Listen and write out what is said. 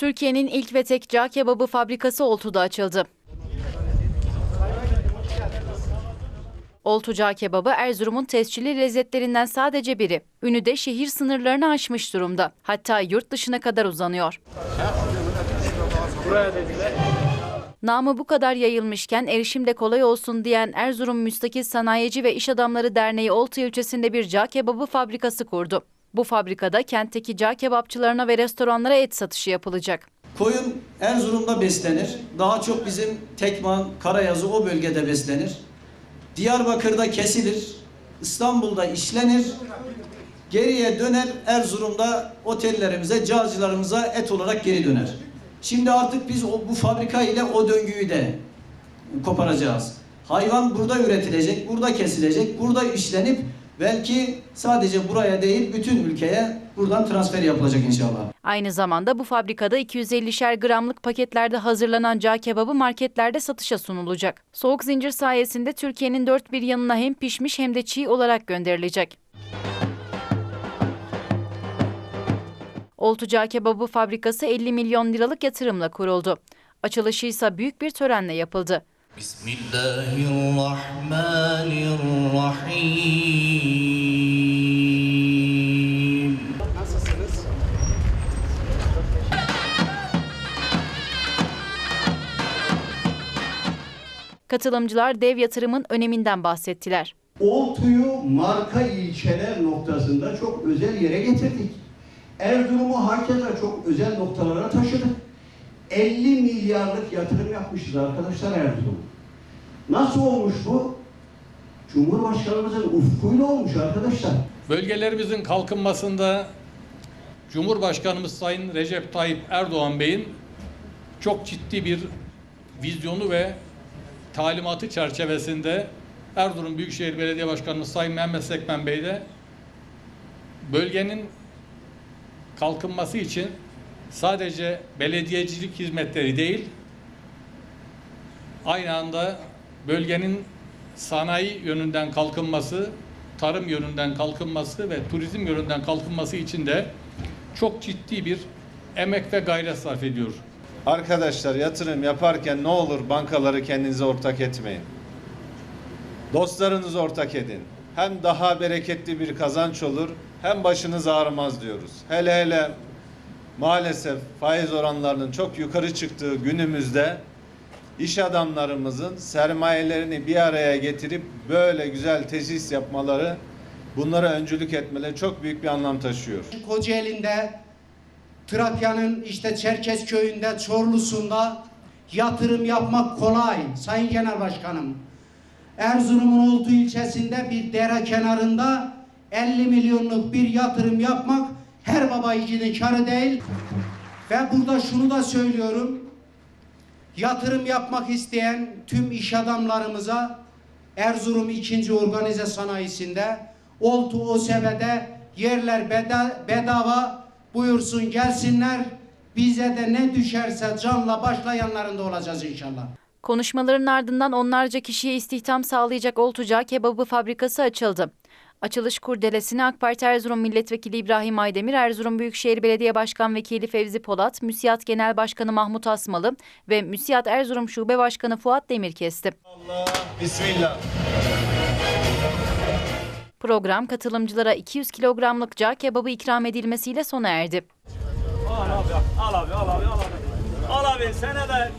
Türkiye'nin ilk ve tek cağ kebabı fabrikası Oltu'da açıldı. Oltu Cağ Kebabı Erzurum'un tescilli lezzetlerinden sadece biri. Ünü de şehir sınırlarını aşmış durumda. Hatta yurt dışına kadar uzanıyor. Namı bu kadar yayılmışken erişim de kolay olsun diyen Erzurum Müstakil Sanayici ve İş Adamları Derneği Oltu ilçesinde bir cağ kebabı fabrikası kurdu. Bu fabrikada kentteki cağ kebapçılarına ve restoranlara et satışı yapılacak. Koyun Erzurum'da beslenir. Daha çok bizim Tekman, Karayazı o bölgede beslenir. Diyarbakır'da kesilir. İstanbul'da işlenir. Geriye döner Erzurum'da otellerimize, cağcılarımıza et olarak geri döner. Şimdi artık biz o, bu fabrika ile o döngüyü de koparacağız. Hayvan burada üretilecek, burada kesilecek, burada işlenip belki sadece buraya değil bütün ülkeye buradan transfer yapılacak inşallah. Aynı zamanda bu fabrikada 250'şer gramlık paketlerde hazırlanan cağ kebabı marketlerde satışa sunulacak. Soğuk zincir sayesinde Türkiye'nin dört bir yanına hem pişmiş hem de çiğ olarak gönderilecek. Oltu Cağ Kebabı fabrikası 50 milyon liralık yatırımla kuruldu. Açılışı ise büyük bir törenle yapıldı. بسم الله الرحمن الرحيم Katılımcılar dev yatırımın öneminden bahsettiler. Oltu'yu marka ilçeler noktasında çok özel yere getirdik. Erzurum'u hakeza çok özel noktalara taşıdık. 50 milyarlık yatırım yapmışız arkadaşlar Erzurum. Nasıl olmuş bu? Cumhurbaşkanımızın ufkuyla olmuş arkadaşlar. Bölgelerimizin kalkınmasında Cumhurbaşkanımız Sayın Recep Tayyip Erdoğan Bey'in çok ciddi bir vizyonu ve talimatı çerçevesinde Erzurum Büyükşehir Belediye Başkanımız Sayın Mehmet Sekmen Bey de bölgenin kalkınması için sadece belediyecilik hizmetleri değil, aynı anda bölgenin sanayi yönünden kalkınması, tarım yönünden kalkınması ve turizm yönünden kalkınması için de çok ciddi bir emek ve gayret sarf ediyor. Arkadaşlar yatırım yaparken ne olur bankaları kendinize ortak etmeyin. Dostlarınızı ortak edin. Hem daha bereketli bir kazanç olur hem başınız ağrımaz diyoruz. Hele hele maalesef faiz oranlarının çok yukarı çıktığı günümüzde iş adamlarımızın sermayelerini bir araya getirip böyle güzel tesis yapmaları, bunlara öncülük etmeleri çok büyük bir anlam taşıyor. Kocaeli'nde, Trakya'nın işte Çerkez köyünde, Çorlusu'nda yatırım yapmak kolay Sayın Genel Başkanım. Erzurum'un Oltu ilçesinde bir dere kenarında 50 milyonluk bir yatırım yapmak her baba yiğidin karı değil. Ve burada şunu da söylüyorum. Yatırım yapmak isteyen tüm iş adamlarımıza Erzurum 2. Organize Sanayisi'nde Oltu OSB'de yerler beda- bedava buyursun gelsinler. Bize de ne düşerse canla başlayanların da olacağız inşallah. Konuşmaların ardından onlarca kişiye istihdam sağlayacak Oltucağı Kebabı Fabrikası açıldı. Açılış kurdelesini AK Parti Erzurum Milletvekili İbrahim Aydemir, Erzurum Büyükşehir Belediye Başkan Vekili Fevzi Polat, MÜSİAD Genel Başkanı Mahmut Asmalı ve MÜSİAD Erzurum Şube Başkanı Fuat Demir kesti. Allah, Bismillah. Program katılımcılara 200 kilogramlık cağ kebabı ikram edilmesiyle sona erdi. Al abi, al abi, al abi, al abi. Al abi, sana da